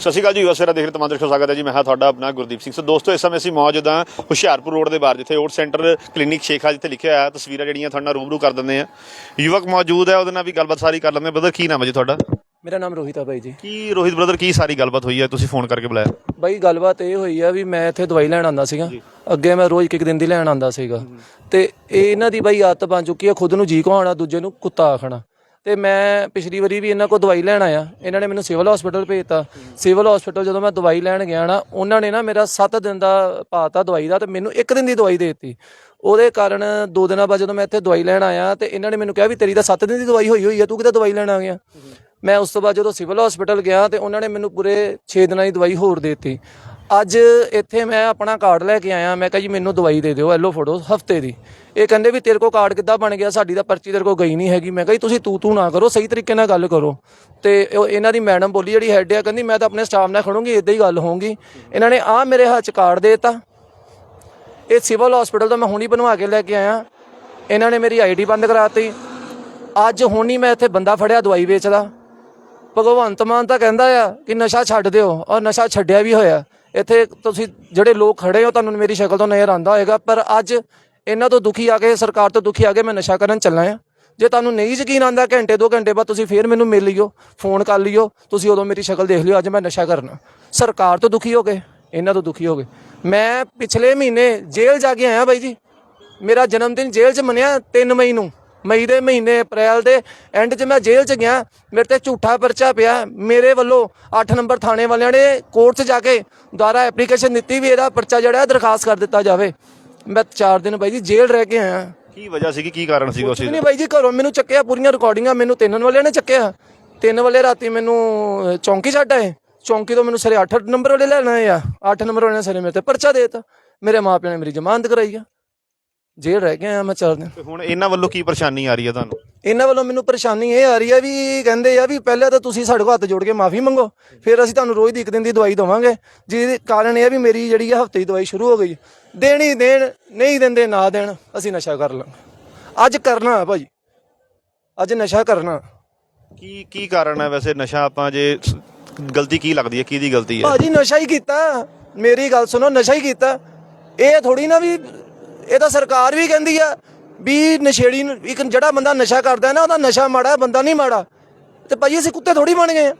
ਸਤਿ ਸ਼੍ਰੀ ਅਕਾਲ ਜੀ ਯੂਐਸਏ ਦੇਖ ਰਹੇ ਤਮਾਮ ਦਰਸ਼ਕੋ ਸਵਾਗਤ ਹੈ ਜੀ। ਮੈਂ ਹਾਂ ਤੁਹਾਡਾ ਆਪਣਾ ਗੁਰਦੀਪ ਸਿੰਘ। ਸੋ ਦੋਸਤੋ ਇਸ ਸਮੇਂ ਅਸੀਂ ਮੌਜੂਦ ਹਾਂ ਹੁਸ਼ਿਆਰਪੁਰ ਰੋਡ ਦੇ ਬਾਹਰ ਜਿੱਥੇ ਓਟ ਸੈਂਟਰ ਕਲੀਨਿਕ ਸ਼ੇਖਾ ਜਿੱਥੇ ਲਿਖਿਆ ਹੋਇਆ ਤਸਵੀਰਾਂ ਜਿਹੜੀਆਂ ਤੁਹਾਡੇ ਨਾਲ ਰੂਬਰੂ ਕਰ ਦਿੰਦੇ ਆ ਯੁਵਕ ਮੌਜੂਦ ਹੈ ਉਹਦੇ ਨਾਲ ਵੀ ਗੱਲਬਾਤ ਸਾਰੀ ਕਰ ਲੈਂਦੇ ਬ੍ਰਦਰ ਕੀ ਨਾਮ ਹੈ ਜੀ ਤੁਹਾਡਾ? ਮੇਰਾ ਨਾਮ ਰੋਹਿਤ ਆ ਬਾਈ ਜੀ। ਕੀ ਰੋਹਿਤ ਬ੍ਰਦਰ ਕੀ ਸਾਰੀ ਗੱਲਬਾਤ ਹੋਈ ਹੈ? ਤੁਸੀਂ ਫੋਨ ਕਰਕੇ ਬੁਲਾਇਆ। ਬਾਈ ਗੱਲਬਾਤ ਇਹ ਹੋਈ ਆ ਵੀ ਮੈਂ ਇੱਥੇ ਦਵਾਈ ਲੈਣ ਆਂਦਾ ਸੀਗਾ। ਅੱਗੇ ਮੈਂ ਰੋਜ਼ ਇੱਕ ਇੱਕ ਦਿਨ ਦੀ ਲੈਣ ਆਂਦਾ ਸੀਗਾ। ਤੇ ਇਹ ਇਹਨਾਂ ਦੀ ਬਾਈ ਆਦਤ ਬਣ ਚੁੱਕੀ ਆ ਖੁਦ ਨੂੰ ਜੀ ਕਹਾਉਣਾ ਦੂਜੇ ਨੂੰ ਕੁੱਤਾ ਆਖਣਾ। ਤੇ ਮੈਂ ਪਿਛਲੀ ਵਾਰੀ ਵੀ ਇਹਨਾਂ ਕੋਲ ਦਵਾਈ ਲੈਣ ਆਇਆ। ਇਹਨਾਂ ਨੇ ਮੈਨੂੰ ਸਿਵਲ ਹਸਪੀਟਲ ਭੇਜਤਾ। ਸਿਵਲ ਹਸਪੀਟਲ ਜਦੋਂ ਮੈਂ ਦਵਾਈ ਲੈਣ ਗਿਆ ਨਾ, ਉਹਨਾਂ ਨੇ ਨਾ ਮੇਰਾ 7 ਦਿਨ ਦਾ ਪਾਤਾ ਦਵਾਈ ਦਾ ਤੇ ਮੈਨੂੰ ਇੱਕ ਦਿਨ ਦੀ ਦਵਾਈ ਦੇ ਦਿੱਤੀ। ਉਹਦੇ ਕਾਰਨ ਦੋ ਦਿਨਾਂ ਬਾਅਦ ਜਦੋਂ ਮੈਂ ਇੱਥੇ ਦਵਾਈ ਲੈਣ ਆਇਆ ਤੇ ਇਹਨਾਂ ਨੇ ਮੈਨੂੰ ਕਿਹਾ ਵੀ ਤੇਰੀ ਤਾਂ 7 ਦਿਨ ਦੀ ਦਵਾਈ ਹੋਈ ਹੋਈ ਆ, ਤੂੰ ਕਿਤੇ ਦਵਾਈ ਲੈਣ ਆ ਗਿਆ? ਮੈਂ ਉਸ ਤੋਂ ਬਾਅਦ ਜਦੋਂ ਸਿਵਲ ਹਸਪੀਟਲ ਗਿਆ ਤੇ ਉਹਨਾਂ ਨੇ ਮੈਨੂੰ ਪੂਰੇ 6 ਦਿਨਾਂ ਦੀ ਦਵਾਈ ਹੋਰ ਦੇ ਦਿੱਤੀ। ਅੱਜ ਇੱਥੇ ਮੈਂ ਆਪਣਾ ਕਾਰਡ ਲੈ ਕੇ ਆਇਆ, ਮੈਂ ਕਿਹਾ ਜੀ ਮੈਨੂੰ ਦਵਾਈ ਦੇ ਦਿਓ ਐਲੋ ਫੋਟੋ ਹਫ਼ਤੇ ਦੀ। ਇਹ ਕਹਿੰਦੇ ਵੀ ਤੇਰੇ ਕੋਲ ਕਾਰਡ ਕਿੱਦਾਂ ਬਣ ਗਿਆ, ਸਾਡੀ ਤਾਂ ਪਰਚੀ ਤੇਰੇ ਕੋਲ ਗਈ ਨਹੀਂ ਹੈਗੀ। ਮੈਂ ਕਿਹਾ ਜੀ ਤੁਸੀਂ ਤੂੰ ਤੂੰ ਨਾ ਕਰੋ, ਸਹੀ ਤਰੀਕੇ ਨਾਲ ਗੱਲ ਕਰੋ। ਤੇ ਉਹ ਇਹਨਾਂ ਦੀ ਮੈਡਮ ਬੋਲੀ ਜਿਹੜੀ ਹੈਡ ਆ, ਕਹਿੰਦੀ ਮੈਂ ਤਾਂ ਆਪਣੇ ਸਟਾਫ ਨਾਲ ਖੜੂੰਗੀ ਇਦਾਂ ਹੀ ਗੱਲ ਹੋਊਗੀ। ਇਹਨਾਂ ਨੇ ਆ ਮੇਰੇ ਹੱਥ 'ਚ ਕਾਰਡ ਦੇ ਦਿੱਤਾ। ਇਹ ਸਿਵਲ ਹਸਪੀਟਲ ਤੋਂ ਮੈਂ ਹੁਣੀ ਬਣਵਾ ਕੇ ਲੈ ਕੇ ਆਇਆ। ਇਹਨਾਂ ਨੇ ਮੇਰੀ ਆਈਡੀ ਬੰਦ ਕਰਾਤੀ। ਅੱਜ ਹੁਣ ਹੀ ਮੈਂ ਇੱਥੇ ਬੰਦਾ ਫੜਿਆ ਦਵਾਈ ਵੇਚਦਾ। ਭਗਵੰਤ ਮਾਨ ਤਾਂ ਕਹਿੰਦਾ ਆ ਕਿ ਨਸ਼ਾ ਛੱਡ ਦਿਓ, ਔਰ ਨਸ਼ਾ ਛੱਡਿਆ ਵੀ ਹੋਇਆ। ਇੱਥੇ ਤੁਸੀਂ ਜਿਹੜੇ ਲੋਕ ਖੜੇ ਹੋ, ਤੁਹਾਨੂੰ ਮੇਰੀ ਸ਼ਕਲ ਤੋਂ ਨਜ਼ਰ ਆਂਦਾ ਹੋਏਗਾ, ਪਰ ਅੱਜ ਇਹਨਾਂ ਤੋਂ ਦੁਖੀ ਆ ਕੇ, ਸਰਕਾਰ ਤੋਂ ਦੁਖੀ ਆ ਕੇ ਮੈਂ ਨਸ਼ਾ ਕਰਨ ਚੱਲਾ ਆ ਜੇ ਤੁਹਾਨੂੰ ਨਹੀਂ ਯਕੀਨ ਆਂਦਾ ਘੰਟੇ ਦੋ ਘੰਟੇ ਬਾਅਦ ਤੁਸੀਂ ਫੇਰ ਮੈਨੂੰ ਮਿਲ ਲਿਓ, ਫੋਨ ਕਰ ਲਿਓ, ਤੁਸੀਂ ਉਦੋਂ ਮੇਰੀ ਸ਼ਕਲ ਦੇਖ ਲਿਓ, ਅੱਜ ਮੈਂ ਨਸ਼ਾ ਕਰਨਾ। ਸਰਕਾਰ ਤੋਂ ਦੁਖੀ ਹੋ ਗਏ ਇਹਨਾਂ ਤੋਂ ਦੁਖੀ ਹੋ ਗਏ ਮੈਂ ਪਿਛਲੇ ਮਹੀਨੇ ਜੇਲ੍ਹ ਜਾ ਕੇ ਆਇਆ ਬਾਈ ਜੀ। ਮੇਰਾ ਜਨਮ ਦਿਨ ਜੇਲ੍ਹ 'ਚ ਮਨਾਇਆ 3 ਮਈ ਨੂੰ। ਮਈ ਦੇ ਮਹੀਨੇ ਅਪ੍ਰੈਲ ਦੇ ਐਂਡ 'ਚ ਮੈਂ ਜੇਲ੍ਹ 'ਚ ਗਿਆ। ਮੇਰੇ ਤੇ ਝੂਠਾ ਪਰਚਾ ਪਿਆ। ਮੇਰੇ ਵੱਲੋਂ 8 ਨੰਬਰ ਥਾਣੇ ਵਾਲਿਆਂ ਨੇ ਕੋਰਟ 'ਚ ਜਾ ਕੇ ਦੁਆਰਾ ਐਪਲੀਕੇਸ਼ਨ ਦਿੱਤੀ ਵੀ ਇਹਦਾ ਪਰਚਾ ਜਿਹੜਾ ਦਰਖਾਸਤ ਕਰ ਦਿੱਤਾ ਜਾਵੇ। ਮੈਂ 4 ਦਿਨ ਬਾਈ ਜੀ ਜੇਲ੍ਹ ਰਹਿ ਕੇ ਆਇਆ। ਕੀ ਵਜ੍ਹਾ ਸੀ ਕੀ ਕਾਰਨ ਸੀ ਉਸ ਨਹੀਂ ਬਾਈ ਜੀ ਘਰੋਂ ਮੈਨੂੰ ਚੱਕਿਆ ਪੂਰੀਆਂ ਰਿਕਾਰਡਿੰਗਾਂ ਮੈਨੂੰ ਤਿੰਨ ਵਾਲਿਆਂ ਨੇ ਚੱਕਿਆ। ਤਿੰਨ ਵਾਲੇ ਰਾਤੀ ਮੈਨੂੰ ਚੌਂਕੀ ਛੱਡ ਆਏ। ਚੌਂਕੀ ਤੋਂ ਮੈਨੂੰ ਸਰੇ 8 ਨੰਬਰ ਵਾਲੇ ਲੈਣ ਆ। 8 ਨੰਬਰ ਵਾਲੇ ਨੇ ਸਰੇ ਮੇਰੇ ਤੇ ਪਰਚਾ ਦੇਤਾ। ਮੇਰੇ ਮਾਪਿਆਂ ਨੇ ਮੇਰੀ ਜ਼ਮਾਨਤ ਕਰਾਈ ਆ। ਜੇਲ੍ਹ ਰਹਿ ਕੇ ਆਇਆ ਮੈਂ ਚਾਰ ਦਿਨ। ਤੇ ਹੁਣ ਇਹਨਾਂ ਵੱਲੋਂ ਕੀ ਪਰੇਸ਼ਾਨੀ ਆ ਰਹੀ ਹੈ ਤੁਹਾਨੂੰ? ਇਹਨਾਂ ਵੱਲੋਂ ਮੈਨੂੰ ਪਰੇਸ਼ਾਨੀ ਇਹ ਆ ਰਹੀ ਹੈ ਵੀ ਕਹਿੰਦੇ ਆ ਵੀ ਪਹਿਲਾਂ ਤਾਂ ਤੁਸੀਂ ਸਾਡੇ ਕੋਲ ਹੱਥ ਜੋੜ ਕੇ ਮਾਫੀ ਮੰਗੋ ਫਿਰ ਅਸੀਂ ਤੁਹਾਨੂੰ ਰੋਜ਼ ਦੀ ਇੱਕ ਦਿਨ ਦੀ ਦਵਾਈ ਦਵਾਂਗੇ ਜਿਹਦੇ ਕਾਰਨ ਇਹ ਆ ਵੀ ਮੇਰੀ ਜਿਹੜੀ ਆ ਹਫ਼ਤੇ ਦੀ ਦਵਾਈ ਸ਼ੁਰੂ ਹੋ ਗਈ। ਦੇਣੀ ਦੇਣ ਨਹੀਂ ਦਿੰਦੇ ਨਾ ਦੇਣ ਅਸੀਂ ਨਸ਼ਾ ਕਰ ਲਾਂਗੇ। ਅੱਜ ਕਰਨਾ ਹੈ ਭਾਜੀ। ਅੱਜ ਨਸ਼ਾ ਕਰਨਾ। ਕੀ ਕੀ ਕਾਰਨ ਹੈ ਵੈਸੇ ਨਸ਼ਾ ਆਪਾਂ ਜੇ ਗਲਤੀ ਕੀ ਲੱਗਦੀ ਹੈ ਕਿਹਦੀ ਗਲਤੀ ਹੈ ਭਾਜੀ ਨਸ਼ਾ ਹੀ ਕੀਤਾ। ਮੇਰੀ ਗੱਲ ਸੁਣੋ ਨਸ਼ਾ ਹੀ ਕੀਤਾ। ਇਹ ਥੋੜੀ ਨਾ ਵੀ ਇਹ ਤਾਂ ਸਰਕਾਰ ਵੀ ਕਹਿੰਦੀ ਆ ਵੀ ਨਸ਼ੇੜੀ ਨੂੰ ਇੱਕ ਜਿਹੜਾ ਬੰਦਾ ਨਸ਼ਾ ਕਰਦਾ ਹੈ ਨਾ ਉਹਦਾ ਨਸ਼ਾ ਮਾੜਾ ਬੰਦਾ ਨਹੀਂ ਮਾੜਾ। ਤੇ ਭਾਜੀ ਅਸੀਂ ਕੁੱਤੇ ਥੋੜੀ ਬਣ ਗਏ ਆ।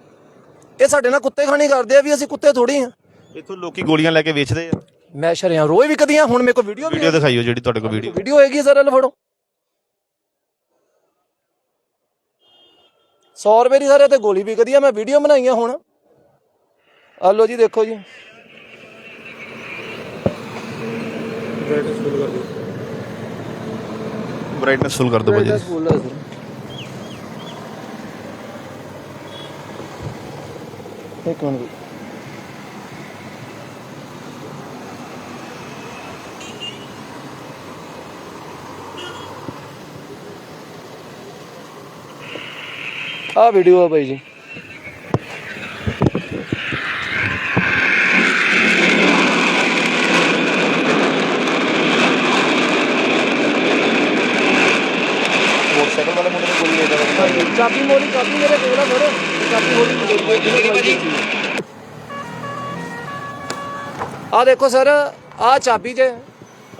ਇਹ ਸਾਡੇ ਨਾਲ ਕੁੱਤੇ ਖਾਣੀ ਕਰਦੇ ਆ ਵੀ ਅਸੀਂ ਕੁੱਤੇ ਥੋੜੀ ਆ। ਇੱਥੋਂ ਲੋਕੀ ਗੋਲੀਆਂ ਲੈ ਕੇ ਵੇਚਦੇ ਆ। ਮੈਂ ਸ਼ਰਿਆਂ ਰੋਜ਼ ਵਿਕਦੀਆਂ ਹੁਣ ਮੇਰੇ ਕੋਲ ਵੀਡੀਓ ਵੀ ਵੀਡੀਓ ਦਿਖਾਈਓ ਜਿਹੜੀ ਤੁਹਾਡੇ ਕੋਲ ਵੀਡੀਓ ਵੀਡੀਓ ਹੋਏਗੀ ਜ਼ਰਾ ਲਓ ਫੜੋ। 100 ਰੁਪਏ ਦੀ ਸਾਰੇ ਤੇ ਗੋਲੀ ਵਿਕਦੀ ਆ ਮੈਂ ਵੀਡੀਓ ਬਣਾਈ ਆ ਹੁਣ। ਆ ਲਓ ਜੀ ਦੇਖੋ ਜੀ। ਬ੍ਰਾਈਟਨੈਸ ਫੁੱਲ ਕਰ ਦਿਓ। ਭਾਜੀ। ਸਕੂਲ ਹੈ ਸਰ। ਇੱਕ ਮਿੰਟ ਆ ਵੀਡੀਓ ਆ ਬਾਈ ਜੀ ਮੋਟਰਸਾਈਕਲ ਵਾਲੇ ਮੁੰਡੇ ਨੇ ਗੋਲੀ ਲੈ ਦਿੱਤਾ ਚਾਬੀ ਮੋਲੀ ਚਾਬੀ ਮੇਰੇ ਕੋਲ ਆ ਫੜੋ ਚਾਬੀ ਮੋਲੀ ਆ ਦੇਖੋ ਸਰ ਆ ਚਾਬੀ ਜੇ।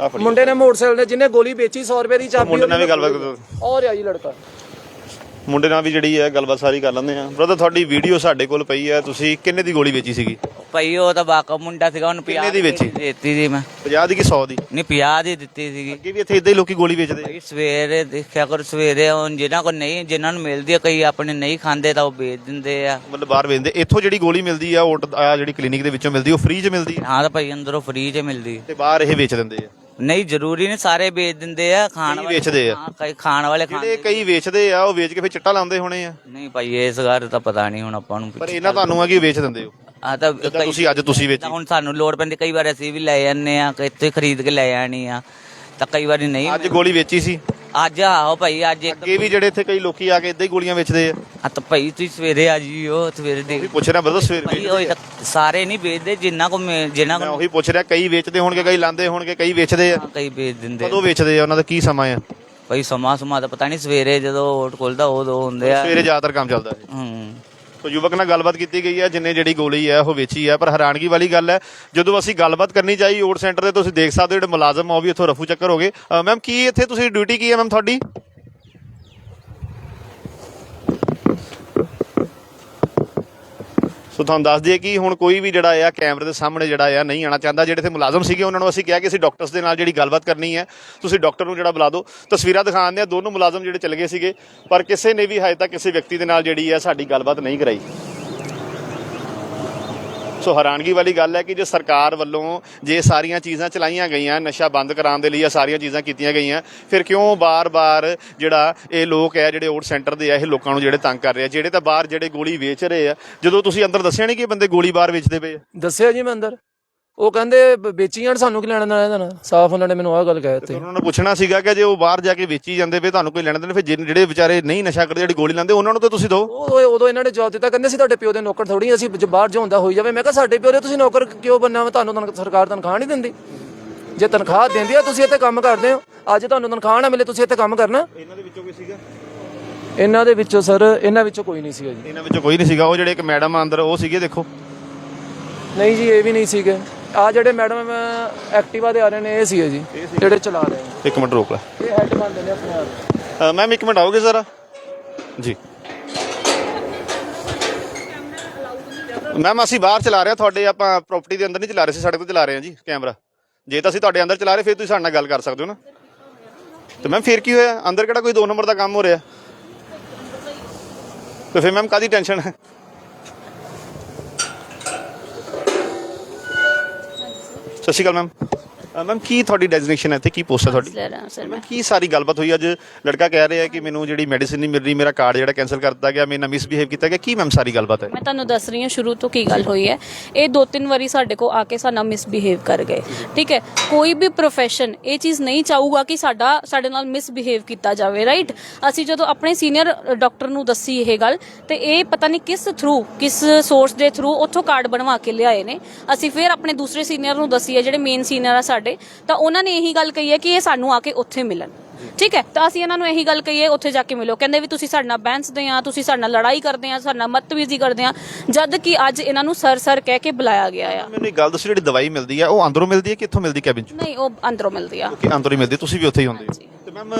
ਫੜੀ ਮੁੰਡੇ ਨੇ ਮੋਟਰਸਾਈਕਲ ਦੇ ਜਿਹਨੇ ਗੋਲੀ ਵੇਚੀ 100 ਰੁਪਏ ਦੀ ਚਾਬੀ ਮੁੰਡੇ ਨਾਲ ਵੀ ਗੱਲਬਾਤ ਕਰੋ। ਔਰ ਆ ਜੀ ਲੜਕਾ। ਮੁੰਡੇ ਨਾਲ ਵੀ ਜਿਹੜੀ ਹੈ ਗੱਲਬਾਤ ਸਾਰੀ ਕਰ ਲੈਂਦੇ ਆ ਬ੍ਰਦਰ ਤੁਹਾਡੀ ਵੀਡੀਓ ਸਾਡੇ ਕੋਲ ਪਈ ਹੈ। ਤੁਸੀਂ ਕਿੰਨੇ ਦੀ ਗੋਲੀ ਵੇਚੀ ਸੀਗੀ? ਭਾਈ ਉਹ ਤਾਂ ਵਾਕਫ ਮੁੰਡਾ ਸੀਗਾ ਉਹਨੂੰ ਕਿੰਨੇ 50 ਦੀ ਵੇਚੀ? ਦਿੱਤੀ ਸੀ ਮੈਂ। 50 ਦੀ ਕਿ 100 ਦੀ? ਨਹੀਂ 50 ਦੀ ਦਿੱਤੀ ਸੀਗੀ। ਅੱਗੇ ਵੀ ਇੱਥੇ ਇਦਾਂ ਹੀ ਲੋਕੀ ਗੋਲੀ ਵੇਚਦੇ ਭਾਈ ਸਵੇਰੇ ਦੇਖਿਆ ਕਰੋ ਸਵੇਰੇ ਹੁਣ ਜਿਨ੍ਹਾਂ ਕੋਲ ਨਹੀਂ ਜਿਨ੍ਹਾਂ ਨੂੰ ਮਿਲਦੀ ਆ ਕਈ ਆਪਣੇ ਨਹੀਂ ਖਾਂਦੇ ਤਾਂ ਉਹ ਵੇਚ ਦਿੰਦੇ ਆ। ਮਤਲਬ ਬਾਹਰ ਵੇਚਦੇ। ਇੱਥੋਂ ਜਿਹੜੀ ਗੋਲੀ ਮਿਲਦੀ ਆ ਆ ਜਿਹੜੀ ਕਲੀਨਿਕ ਦੇ ਵਿੱਚੋਂ ਮਿਲਦੀ ਉਹ ਫ੍ਰੀ 'ਚ ਮਿਲਦੀ ਆ? ਹਾਂ ਤਾਂ ਭਾਈ ਅੰਦਰੋਂ ਫ੍ਰੀ 'ਚ ਮਿਲਦੀ। ਤੇ ਬਾਹਰ ਇਹ ਵੇਚ ਦਿੰਦੇ ਆ। ਨਹੀਂ ਜ਼ਰੂਰੀ ਨਹੀਂ ਸਾਰੇ ਵੇਚ ਦਿੰਦੇ ਆ ਖਾਣ ਕਈ ਵਾਲੇ ਵੇਚਦੇ ਆ। ਹਾਂ ਕਈ ਖਾਣ ਵਾਲੇ ਜਿਹੜੇ ਖਾਂਦੇ ਕਈ ਵੇਚਦੇ ਆ ਉਹ ਵੇਚ ਕੇ ਫਿਰ ਚਿੱਟਾ ਲਾਉਂਦੇ ਹੋਣੇ ਆ। ਨਹੀਂ ਭਾਈ ਇਸ ਗੱਲ ਤਾਂ ਪਤਾ ਨਹੀਂ ਹੁਣ ਆਪਾਂ ਨੂੰ ਪਰ ਇਹਨਾਂ ਤੁਹਾਨੂੰ ਆ ਕਿ ਵੇਚ ਦਿੰਦੇ ਹੋ? ਆ ਤਾਂ ਜਿੱਦਾਂ ਕਈ ਤੁਸੀਂ ਅੱਜ ਤੁਸੀਂ ਵੇਚੀ। ਤਾਂ ਹੁਣ ਸਾਨੂੰ ਲੋੜ ਪੈਂਦੀ ਕਈ ਵਾਰ ਅਸੀਂ ਵੀ ਲੈ ਜਾਂਦੇ ਆ ਇੱਥੇ ਖਰੀਦ ਕੇ ਲੈ ਆਣੀ ਆ। ਤਾਂ ਕਈ ਵਾਰੀ ਨਹੀਂ ਅੱਜ ਗੋਲੀ ਵੇਚੀ ਸੀ। ਅੱਜ ਆਹੋ ਭਾਈ ਅੱਜ ਇੱਕ ਅੱਗੇ ਵੀ ਜਿਹੜੇ ਇੱਥੇ ਕਈ ਲੋਕੀ ਆ ਕੇ ਇਦਾਂ ਹੀ ਗੋਲੀਆਂ ਵੇਚਦੇ ਆ? ਆ ਤਾਂ ਭਾਈ ਤੁਸੀਂ ਸਵੇਰੇ ਆ ਜੀਓ ਸਵੇਰੇ ਵੀ ਦੇਖ ਪੁੱਛ ਰਿਹਾ ਬਰਦਰ ਸਵੇਰ ਭਾਈ ਉਹ ਸਾਰੇ ਨਹੀਂ ਵੇਚਦੇ ਜਿੰਨਾ ਕੋ ਜਿੰਨਾ ਮੈਂ ਕੋ ਉਹੀ ਪੁੱਛ ਰਿਹਾ ਕਈ ਵੇਚਦੇ ਹੋਣਗੇ ਕਈ ਲਾਂਦੇ ਹੋਣਗੇ ਕਈ ਵੇਚਦੇ ਆ। ਕਈ ਵੇਚ ਦਿੰਦੇ ਕਦੋਂ ਵੇਚਦੇ ਆ ਉਹਨਾਂ ਦਾ ਕੀ ਸਮਾਂ ਆ? ਭਾਈ ਸਮਾਂ ਸਮਾਂ ਦਾ ਪਤਾ ਨਹੀਂ ਸਵੇਰੇ ਜਦੋਂ ਓਟ ਖੁੱਲਦਾ ਉਦੋਂ ਹੁੰਦੇ ਆ। ਸਵੇਰੇ ਜ਼ਿਆਦਾਤਰ ਕੰਮ ਚੱਲਦਾ ਹੈ ਹੂੰ। ਸੋ ਯੁਵਕ ਨਾਲ ਗੱਲਬਾਤ ਕੀਤੀ ਗਈ ਹੈ, ਜਿੰਨੇ ਜਿਹੜੀ ਗੋਲੀ ਹੈ, ਉਹ ਵੇਚੀ ਹੈ, ਪਰ ਹੈਰਾਨਗੀ ਵਾਲੀ ਗੱਲ ਹੈ, ਜਦੋਂ ਅਸੀਂ ਗੱਲਬਾਤ ਕਰਨੀ ਚਾਹੀ ਓਟ ਸੈਂਟਰ 'ਤੇ, ਤੁਸੀਂ ਦੇਖ ਸਕਦੇ ਹੋ ਜਿਹੜੇ ਮੁਲਾਜ਼ਮ ਆ, ਉਹ ਵੀ ਇੱਥੋਂ ਰਫੂ ਚੱਕਰ ਹੋ ਗਏ। ਮੈਮ, ਕੀ ਇੱਥੇ ਤੁਸੀਂ ਡਿਊਟੀ ਕੀ ਹੈ ਮੈਮ ਤੁਹਾਡੀ? ਸੋ ਤੁਹਾਨੂੰ ਦੱਸ ਦਈਏ ਕਿ ਹੁਣ ਕੋਈ ਵੀ ਜਿਹੜਾ ਆ ਕੈਮਰੇ ਦੇ ਸਾਹਮਣੇ ਜਿਹੜਾ ਆ ਨਹੀਂ ਆਣਾ ਚਾਹੁੰਦਾ, ਜਿਹੜੇ ਇੱਥੇ ਮੁਲਾਜ਼ਮ ਸੀਗੇ, ਉਹਨਾਂ ਨੂੰ ਅਸੀਂ ਕਿਹਾ ਕਿ ਅਸੀਂ ਡਾਕਟਰਸ ਦੇ ਨਾਲ ਜਿਹੜੀ ਗੱਲਬਾਤ ਕਰਨੀ ਹੈ, ਤੁਸੀਂ ਡਾਕਟਰ ਨੂੰ ਜਿਹੜਾ ਬੁਲਾ ਦਿਓ। ਤਸਵੀਰਾਂ ਦਿਖਾਉਂਦੇ ਆ ਦੋਨੋਂ ਮੁਲਾਜ਼ਮ ਜਿਹੜੇ ਚਲੇ ਗਏ ਸੀਗੇ, ਪਰ ਕਿਸੇ ਨੇ ਵੀ ਹਜੇ ਤੱਕ ਕਿਸੇ ਵਿਅਕਤੀ ਦੇ ਨਾਲ ਜਿਹੜੀ ਆ ਸਾਡੀ ਗੱਲਬਾਤ ਨਹੀਂ ਕਰਾਈ। ਸੋ ਹੈਰਾਨਗੀ ਵਾਲੀ ਗੱਲ ਹੈ ਕਿ ਜੇ ਸਰਕਾਰ ਵੱਲੋਂ ਜੇ ਸਾਰੀਆਂ ਚੀਜ਼ਾਂ ਚਲਾਈਆਂ ਗਈਆਂ, ਨਸ਼ਾ ਬੰਦ ਕਰਾਉਣ ਦੇ ਲਈ ਇਹ ਸਾਰੀਆਂ ਚੀਜ਼ਾਂ ਕੀਤੀਆਂ ਗਈਆਂ, ਫਿਰ ਕਿਉਂ ਬਾਰ-ਬਾਰ ਜਿਹੜਾ ਇਹ ਲੋਕ ਹੈ, ਜਿਹੜੇ ਓਟ ਸੈਂਟਰ ਦੇ ਆ, ਇਹ ਲੋਕਾਂ ਨੂੰ ਜਿਹੜੇ ਤੰਗ ਕਰ ਰਹੇ ਆ? ਜਿਹੜੇ ਤਾਂ ਬਾਹਰ ਜਿਹੜੇ ਗੋਲੀ ਵੇਚ ਰਹੇ ਆ, ਜਦੋਂ ਤੁਸੀਂ ਅੰਦਰ ਦੱਸਿਆ ਨਹੀਂ ਕਿ ਬੰਦੇ ਗੋਲੀ ਬਾਹਰ ਵੇਚਦੇ ਪਏ ਦੱਸਿਆ ਜੀ ਮੈਂ ਅੰਦਰ। ਉਹ ਕਹਿੰਦੇ ਬ- ਵੇਚੀ ਜਾਣ ਸਾਨੂੰ ਕੀ ਲੈਣਾ ਦੇਣਾ ਇਹਦਾ ਨਾਲ ਸਾਫ਼ ਉਹਨਾਂ ਨੇ ਮੈਨੂੰ ਆਹ ਗੱਲ ਕਹਿ ਦਿੱਤੀ। ਉਹਨਾਂ ਨੂੰ ਪੁੱਛਣਾ ਸੀਗਾ ਕਿ ਜੇ ਉਹ ਬਾਹਰ ਜਾ ਕੇ ਵੇਚੀ ਜਾਂਦੇ ਪਏ ਤੁਹਾਨੂੰ ਕੋਈ ਲੈਣਾ ਦੇਣਾ? ਫਿਰ ਜਿਨ- ਜਿਹੜੇ ਵਿਚਾਰੇ ਨਹੀਂ ਨਸ਼ਾ ਕਰਦੇ ਜਿਹੜੀ ਗੋਲੀ ਲਾਉਂਦੇ ਉਹਨਾਂ ਨੂੰ ਤਾਂ ਤੁਸੀਂ ਦਿਓ ਉਹ ਉਦੋਂ ਇਹਨਾਂ ਨੇ ਜਵਾਬ ਦਿੱਤਾ ਕਹਿੰਦੇ ਸੀ ਤੁਹਾਡੇ ਪਿਓ ਦੇ ਨੌਕਰ ਥੋੜੀ ਅਸੀਂ ਜੇ ਬਾਹਰ ਜਾਉਂਦਾ ਹੋਈ ਜਾਵੇ। ਮੈਂ ਕਿਹਾ ਸਾਡੇ ਪਿਓ ਦੇ ਤੁਸੀਂ ਨੌਕਰ ਕਿਉਂ ਬੰਨਾ ਵਾ? ਤੁਹਾਨੂੰ ਤਨਖ- ਸਰਕਾਰ ਤਨਖਾਹ ਨਹੀਂ ਦਿੰਦੀ। ਜੇ ਤਨਖਾਹ ਦਿੰਦੀ ਆ ਤੁਸੀਂ ਇੱਥੇ ਕੰਮ ਕਰਦੇ ਹੋ। ਅੱਜ ਤੁਹਾਨੂੰ ਤਨਖਾਹ ਨਾ ਮਿਲੇ ਤੁਸੀਂ ਇੱਥੇ ਕੰਮ ਕਰਨਾ। ਇਹਨਾਂ ਦੇ ਵਿੱਚੋਂ ਕੋਈ ਸੀਗਾ? ਇਹਨਾਂ ਦੇ ਵਿੱਚੋਂ ਸਰ ਇਹਨਾਂ ਵਿੱਚੋਂ ਕੋਈ ਨਹੀਂ ਸੀਗਾ ਜੀ। ਇਹਨਾਂ ਵਿੱਚੋਂ ਕੋਈ ਨਹੀਂ ਸੀਗਾ। ਉਹ ਜਿਹੜੇ ਇੱਕ ਮੈਡਮ ਆ ਅੰਦਰ ਉਹ ਸੀਗੇ ਦੇਖੋ। ਨਹੀਂ ਜੀ ਇਹ ਵੀ ਨਹੀਂ ਸੀਗੇ। ਆ ਜਿਹੜੇ ਮੈਡਮ ਐਕਟਿਵਾ ਦੇ ਆ ਰਹੇ ਨੇ ਇਹ ਸੀਗੇ ਜੀ ਜਿਹੜੇ ਚਲਾ ਰਹੇ ਨੇ। ਇੱਕ ਮਿੰਟ ਰੋਕ ਲੈ। ਇਹ ਹੈਡ ਬੰਦੇ ਨੇ ਆਪਣੇ ਆਪ। ਅ, ਮੈਮ ਇੱਕ ਮਿੰਟ ਆਓਗੇ ਜ਼ਰਾ? ਜੀ। ਮੈਮ ਅਸੀਂ ਬਾਹਰ ਚਲਾ ਰਹੇ ਹਾਂ ਤੁਹਾਡੇ ਆਪਾਂ ਪ੍ਰਾਪਰਟੀ ਦੇ ਅੰਦਰ ਨਹੀਂ ਚਲਾ ਰਹੇ ਸੀ ਸਾਡੇ ਕੋਲ ਚਲਾ ਰਹੇ ਹਾਂ ਜੀ ਕੈਮਰਾ ਜੇ ਤਾਂ ਅਸੀਂ ਤੁਹਾਡੇ ਅੰਦਰ ਚਲਾ ਰਹੇ ਫਿਰ ਤੁਸੀਂ ਸਾਡੇ ਨਾਲ ਗੱਲ ਕਰ ਸਕਦੇ ਹੋ ਨਾ। ਤੇ ਮੈਮ ਫਿਰ ਕੀ ਹੋਇਆ? ਅੰਦਰ ਕਿਹੜਾ ਕੋਈ 2 ਨੰਬਰ ਦਾ ਕੰਮ ਹੋ ਰਿਹਾ? ਤੇ ਫਿਰ ਮੈਮ ਕਾਦੀ ਟੈਨਸ਼ਨ ਹੈ? ਸਤਿ ਸ਼੍ਰੀ ਅਕਾਲ ਮੈਮ ਮੈਮ ਕੀ ਤੁਹਾਡੀ ਡੈਜ਼ਿਗਨੇਸ਼ਨ ਹੈ? ਤੇ ਕੀ ਪੋਸਟ ਹੈ ਤੁਹਾਡੀ? ਕਾਉਂਸਲਰ ਹਾਂ ਸਰ ਮੈਂ ਕੀ ਸਾਰੀ ਗੱਲਬਾਤ ਹੋਈ ਅੱਜ? ਲੜਕਾ ਕਹਿ ਰਿਹਾ ਕਿ ਮੈਨੂੰ ਜਿਹੜੀ ਮੈਡੀਸਿਨ ਨਹੀਂ ਮਿਲ ਰਹੀ ਮੇਰਾ ਕਾਰਡ ਜਿਹੜਾ ਕੈਨਸਲ ਕਰ ਦਿੱਤਾ ਗਿਆ ਮੇਰੇ ਨਾਲ ਮਿਸਬਿਹੇਵ ਕੀਤਾ ਗਿਆ। ਕੀ ਮੈਮ ਸਾਰੀ ਗੱਲਬਾਤ ਹੈ? ਮੈਂ ਤੁਹਾਨੂੰ ਦੱਸ ਰਹੀ ਹਾਂ ਸ਼ੁਰੂ ਤੋਂ ਕੀ ਗੱਲ ਹੋਈ ਹੈ। ਇਹ ਦੋ ਤਿੰਨ ਵਾਰੀ ਸਾਡੇ ਕੋ ਆ ਕੇ ਸਾਡਾ ਮਿਸਬਿਹੇਵ ਕਰ ਗਏ। ਠੀਕ ਹੈ? ਕੋਈ ਵੀ profession ਇਹ ਚੀਜ਼ ਨਹੀਂ ਚਾਹੂਗਾ ਕਿ ਸਾਡਾ ਸਾਡੇ ਨਾਲ ਮਿਸਬਿਹੇਵ ਕੀਤਾ ਜਾਵੇ ਰਾਈਟ ਅਸੀਂ ਜਦੋਂ ਆਪਣੇ ਸੀਨੀਅਰ ਡਾਕਟਰ ਨੂੰ ਦੱਸੀ ਇਹ ਗੱਲ ਤੇ ਇਹ ਪਤਾ ਨਹੀਂ ਕਿਸ ਥਰੂ ਕਿਸ ਸੋਰਸ ਦੇ ਥਰੂ ਉੱਥੋਂ ਕਾਰਡ ਬਣਵਾ ਕੇ ਲਿਆਏ ਨੇ। ਅਸੀਂ ਫਿਰ ਆਪਣੇ ਦੂਸਰੇ ਸੀਨੀਅਰ ਨੂੰ ਦੱਸੀ ਹੈ ਜਿਹੜੇ ਮੇਨ ਸੀਨੀਅਰ ਆ ਸਾਡੇ ਤਾਂ ਉਹਨਾਂ ਨੇ ਇਹੀ ਗੱਲ ਕਹੀ ਹੈ ਕਿ ਇਹ ਸਾਨੂੰ ਆ ਕੇ ਉੱਥੇ ਮਿਲਣ। ਠੀਕ ਹੈ? ਤਾਂ ਅਸੀਂ ਇਹਨਾਂ ਨੂੰ ਇਹੀ ਗੱਲ ਕਹੀਏ ਉੱਥੇ ਜਾ ਕੇ ਮਿਲੋ। ਕਹਿੰਦੇ ਵੀ ਤੁਸੀਂ ਸਾਡੇ ਨਾਲ ਬੈਂਸਦੇ ਆ ਤੁਸੀਂ ਸਾਡੇ ਨਾਲ ਲੜਾਈ ਕਰਦੇ ਆ ਸਾਡੇ ਨਾਲ ਮਤਵੀਜ਼ੀ ਕਰਦੇ ਆ ਜਦ ਕਿ ਅੱਜ ਇਹਨਾਂ ਨੂੰ ਸਰ ਸਰ ਕਹਿ ਕੇ ਬੁਲਾਇਆ ਗਿਆ ਆ। ਮੈਨੂੰ ਇੱਕ ਗੱਲ ਦੱਸੋ ਜਿਹੜੀ ਦਵਾਈ ਮਿਲਦੀ ਹੈ ਉਹ ਅੰਦਰੋਂ ਮਿਲਦੀ ਹੈ ਕਿ ਇੱਥੋਂ ਮਿਲਦੀ ਕੈਬਿਨ ਚ? ਨਹੀਂ ਉਹ ਅੰਦਰੋਂ ਮਿਲਦੀ ਆ। ਕਿ ਅੰਦਰੋਂ ਹੀ ਮਿਲਦੀ ਤੁਸੀਂ ਵੀ ਉੱਥੇ ਹੀ ਹੁੰਦੇ ਹੋ। ਤੇ ਮੈਮ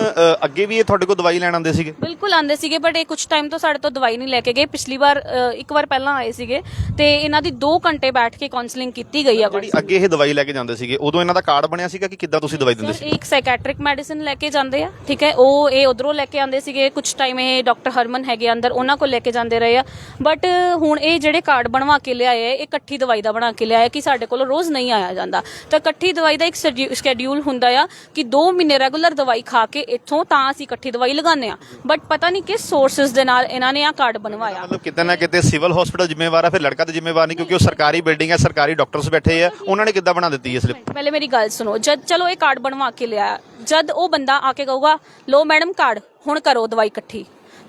ਅੱਗੇ ਵੀ ਇਹ ਤੁਹਾਡੇ ਕੋਲ ਦਵਾਈ ਲੈਣ ਆਉਂਦੇ ਸੀਗੇ? ਬਿਲਕੁਲ ਆਂਦੇ ਸੀਗੇ ਬਟ ਇਹ ਕੁਝ ਟਾਈਮ ਤੋਂ ਸਾਡੇ ਤੋਂ ਦਵਾਈ ਨਹੀਂ ਲੈ ਕੇ ਗਏ। ਪਿਛਲੀ ਵਾਰ ਅ, ਇੱਕ ਵਾਰ ਪਹਿਲਾਂ ਆਏ ਸੀਗੇ ਤੇ ਇਹਨਾਂ ਦੀ 2 ਘੰਟੇ ਬੈਠ ਕੇ ਕਾਉਂਸਲਿੰਗ ਕੀਤੀ ਗਈ ਆ ਜਿਹੜੀ ਅੱਗੇ ਇਹ ਦਵਾਈ ਲੈ ਕੇ ਜਾਂਦੇ ਸੀਗੇ ਉਦੋਂ ਇਹਨਾਂ ਦਾ ਕਾਰਡ ਬਣਿਆ ਸੀਗਾ ਕਿ ਕਿੱਦਾਂ ਤੁਸੀਂ ਦਵਾਈ ਦਿੰਦੇ ਸਰ ਸੀ ਇੱਕ ਸਾਈਕੈਟ੍ਰਿਕ ਮੈਡੀਸਿਨ ਲੈ ਕੇ ਜਾਂਦੇ ਆ ਠੀਕ ਹੈ? ਉਹ ਇਹ ਉਧਰੋਂ ਲੈ ਕੇ ਆਂਦੇ ਸੀਗੇ। ਕੁਝ ਟਾਈਮ ਇਹ ਡਾਕਟਰ ਹਰਮਨ ਹੈਗੇ ਅੰਦਰ ਉਹਨਾਂ ਕੋਲ ਲੈ ਕੇ ਜਾਂਦੇ ਰਹੇ ਆ। ਬਟ ਹੁਣ ਇਹ ਜਿਹੜੇ ਕਾਰਡ ਬਣਵਾ ਕੇ ਲਿਆਏ ਆ ਇਹ ਇਕੱਠੀ ਦਵਾਈ ਦਾ ਬਣਾ ਕੇ ਲਿਆਏ ਕਿ ਸਾਡੇ ਕੋਲ ਰੋਜ਼ ਨਹੀਂ ਆਇਆ ਜਾਂਦਾ। ਤਾਂ ਇਕੱਠੀ ਦਵਾਈ ਦਾ ਇੱਕ ਸ਼ੈਡਿਊਲ ਹੁੰਦਾ ਆ ਕਿ 2 ਮਹੀਨੇ ਰੈਗੂਲਰ ਦਵਾਈ ਖਾ ਕੇ ਇੱਥੋਂ ਤਾਂ ਅਸੀਂ ਇਕੱਠੀ ਦਵਾਈ ਲਗਾਉਂਦੇ ਆ ਬਟ ਪਤਾ ਨਹੀਂ ਕਿਸ ਸੋਰਸਸ ਦੇ ਨਾਲ ਇਹਨਾਂ ਨੇ ਆ ਕਾਰਡ ਬਣਵਾਇਆ। ਮਤਲਬ ਕਿਤੇ ਨਾ ਕਿਤੇ ਸਿਵਲ ਹਸਪੀਟਲ ਜ਼ਿੰਮੇਵਾਰ ਹੈ ਫਿਰ ਲੜਕਾ ਤਾਂ ਜ਼ਿੰਮੇਵਾਰ ਨਹੀਂ ਕਿਉਂਕਿ ਉਹ ਸਰਕਾਰੀ ਬਿਲਡਿੰਗ ਹੈ ਸਰਕਾਰੀ ਡਾਕਟਰਸ ਬੈਠੇ ਆ। ਉਹਨਾਂ ਨੇ ਕਿੱਦਾਂ ਬਣਾ ਦਿੱਤੀ ਹੈ ਸਲਿੱਪ ਪਹਿਲੇ ਮੇਰੀ ਗੱਲ ਸੁਣੋ। ਜਦ ਚਲੋ ਇਹ ਕਾਰਡ ਬਣਵਾ ਕੇ ਲਿਆ ਜਦ ਉਹ ਬੰਦਾ ਆ ਕੇ ਕਹੂਗਾ ਲੋ ਮੈਡਮ ਕਾਰਡ ਹੁਣ ਕਰੋ ਦਵਾਈ ਇਕੱਠੀ।